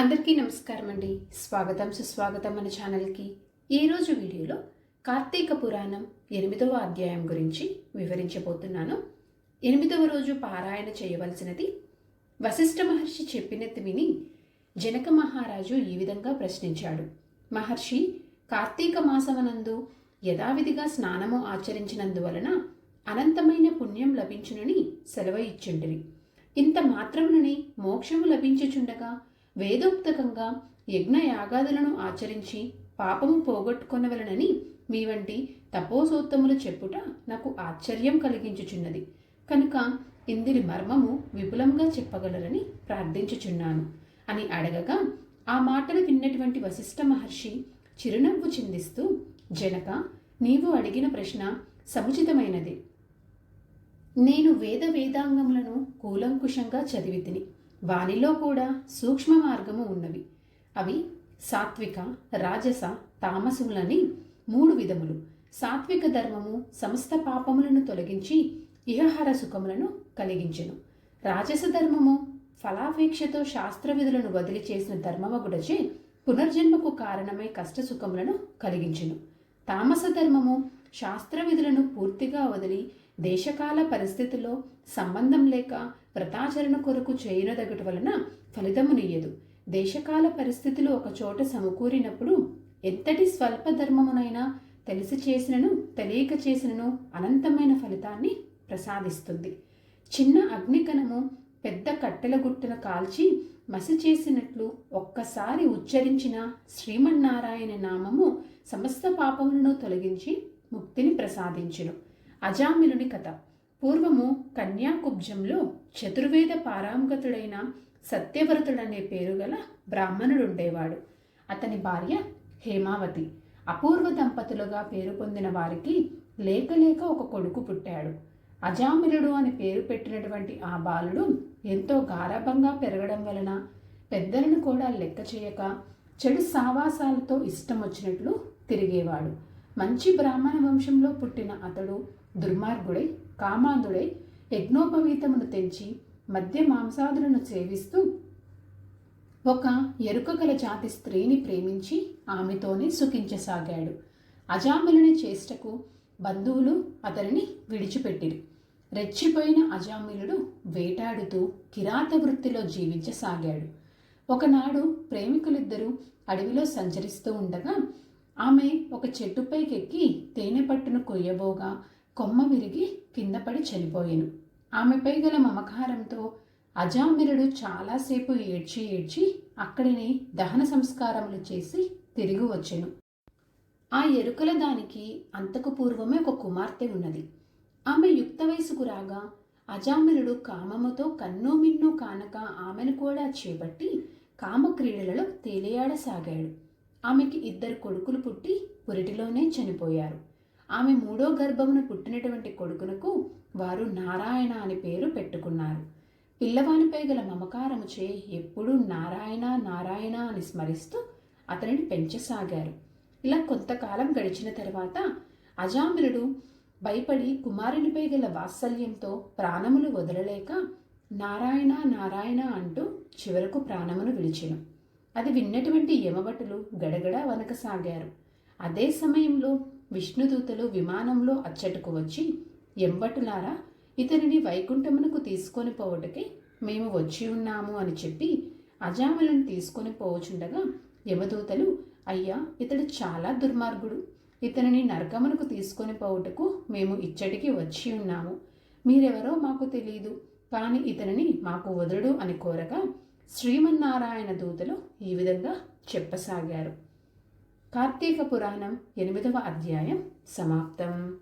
అందరికీ నమస్కారం అండి స్వాగతం సుస్వాగతం మన ఛానల్కి. ఈరోజు వీడియోలో కార్తీక పురాణం ఎనిమిదవ అధ్యాయం గురించి వివరించబోతున్నాను. ఎనిమిదవ రోజు పారాయణ చేయవలసినది వశిష్ఠ మహర్షి చెప్పినది విని జనక మహారాజు ఈ విధంగా ప్రశ్నించాడు. మహర్షి కార్తీక మాసమనందు యథావిధిగా స్నానము ఆచరించినందువలన అనంతమైన పుణ్యం లభించునని సెలవు ఇచ్చుంటిరి ఇంత మాత్రమునని మోక్షము లభించుచుండగా వేదోక్తకంగా యజ్ఞ యాగాదులను ఆచరించి పాపము పోగొట్టుకొనవలనని మీ వంటి తపోసోత్తములు చెప్పుట నాకు ఆశ్చర్యం కలిగించుచున్నది. కనుక ఇందిరి మర్మము విపులంగా చెప్పగలరని ప్రార్థించుచున్నాను. అని అడగగా ఆ మాటలు విన్నటువంటి వశిష్ఠ మహర్షి చిరునవ్వు చిందిస్తూ జనక నీవు అడిగిన ప్రశ్న సముచితమైనది. నేను వేద వేదాంగములను కూలంకుషంగా చదివితిని. వానిలో కూడా సూక్ష్మ మార్గము ఉన్నవి. అవి సాత్విక రాజస తామసులని మూడు విధములు. సాత్విక ధర్మము సమస్త పాపములను తొలగించి ఇహహర సుఖములను కలిగించెను. రాజస ధర్మము ఫలాపేక్షతో శాస్త్ర విధులను వదిలి చేసిన ధర్మమగుడచే పునర్జన్మకు కారణమై కష్టసుఖములను కలిగించెను. తామస ధర్మము శాస్త్ర విధులను పూర్తిగా వదిలి దేశకాల పరిస్థితుల్లో సంబంధం లేక వ్రతాచరణ కొరకు చేయనదగట వలన ఫలితమునియ్యదు దేశకాల పరిస్థితులు ఒక చోట సమకూరినప్పుడు ఎంతటి స్వల్ప ధర్మమునైనా తెలిసి చేసినను తెలియక చేసినను అనంతమైన ఫలితాన్ని ప్రసాదిస్తుంది. చిన్న అగ్నికణము పెద్ద కట్టెల గుట్టును కాల్చి మసి చేసినట్లు ఒక్కసారి ఉచ్చరించిన శ్రీమన్నారాయణ నామము సమస్త పాపములను తొలగించి ముక్తిని ప్రసాదించును. అజామిలుని కథ. పూర్వము కన్యాకుబ్జంలో చతుర్వేద పారాంగతుడైన సత్యవ్రతుడనే పేరు గల బ్రాహ్మణుడుండేవాడు. అతని భార్య హేమావతి అపూర్వ దంపతులుగా పేరు పొందిన వారికి లేక లేక ఒక కొడుకు పుట్టాడు. అజామిలుడు అని పేరు పెట్టినటువంటి ఆ బాలుడు ఎంతో గారాభంగా పెరగడం వలన పెద్దలను కూడా లెక్క చేయక చెడు సావాసాలతో ఇష్టం వచ్చినట్లు తిరిగేవాడు. మంచి బ్రాహ్మణ వంశంలో పుట్టిన అతడు దుర్మార్గుడై కామాంధుడై యజ్ఞోపవీతమును తెంచి మద్య మాంసాదులను సేవిస్తూ ఒక ఎరుక గల జాతి స్త్రీని ప్రేమించి ఆమెతోనే సుఖించసాగాడు. అజామిలుని చేష్టకు బంధువులు అతనిని విడిచిపెట్టిరి. రెచ్చిపోయిన అజామిలుడు వేటాడుతూ కిరాత వృత్తిలో జీవించసాగాడు. ఒకనాడు ప్రేమికులిద్దరూ అడవిలో సంచరిస్తూ ఉండగా ఆమె ఒక చెట్టుపైకెక్కి తేనె పట్టును కొయ్యబోగా కొమ్మ విరిగి కింద పడి చనిపోయాను. ఆమెపై గల మమకారంతో అజామిరుడు చాలాసేపు ఏడ్చి ఏడ్చి అక్కడిని దహన సంస్కారములు చేసి తిరిగి వచ్చెను. ఆ ఎరుకల దానికి అంతకు పూర్వమే ఒక కుమార్తె ఉన్నది. ఆమె యుక్త వయసుకు రాగా అజామిరుడు కామముతో కన్నో మిన్నో కానక ఆమెను కూడా చేపట్టి కామక్రీడలలో తేలియాడసాగాడు. ఆమెకి ఇద్దరు కొడుకులు పుట్టి పురిటిలోనే చనిపోయారు. ఆమె మూడో గర్భమున పుట్టినటువంటి కొడుకునకు వారు నారాయణ అని పేరు పెట్టుకున్నారు. పిల్లవానిపై గల మమకారముచే ఎప్పుడూ నారాయణ నారాయణ అని స్మరిస్తూ అతనిని పెంచసాగారు. ఇలా కొంతకాలం గడిచిన తర్వాత అజామిరుడు భయపడి కుమారునిపై గల వాత్సల్యంతో ప్రాణములు వదలలేక నారాయణ నారాయణ అంటూ చివరకు ప్రాణమును విడిచెను. అది విన్నటువంటి యమభటులు గడగడ వనకసాగారు అదే సమయంలో విష్ణుదూతలు విమానంలో అచ్చటకు వచ్చి ఎంబటులారా ఇతనిని వైకుంఠమునకు తీసుకొని పోవటకి మేము వచ్చి ఉన్నాము అని చెప్పి అజామలను తీసుకొని పోవచుండగా యమదూతలు అయ్యా ఇతడు చాలా దుర్మార్గుడు. ఇతనిని నరకమునకు తీసుకొని పోవుటకు మేము ఇచ్చటికి వచ్చి ఉన్నాము. మీరెవరో మాకు తెలియదు కానీ ఇతనిని మాకు వదలడు అని కోరగా శ్రీమన్నారాయణ దూతలు ఈ విధంగా చెప్పసాగారు. కార్తీక పురాణం ఎనిమిదవ అధ్యాయం సమాప్తం.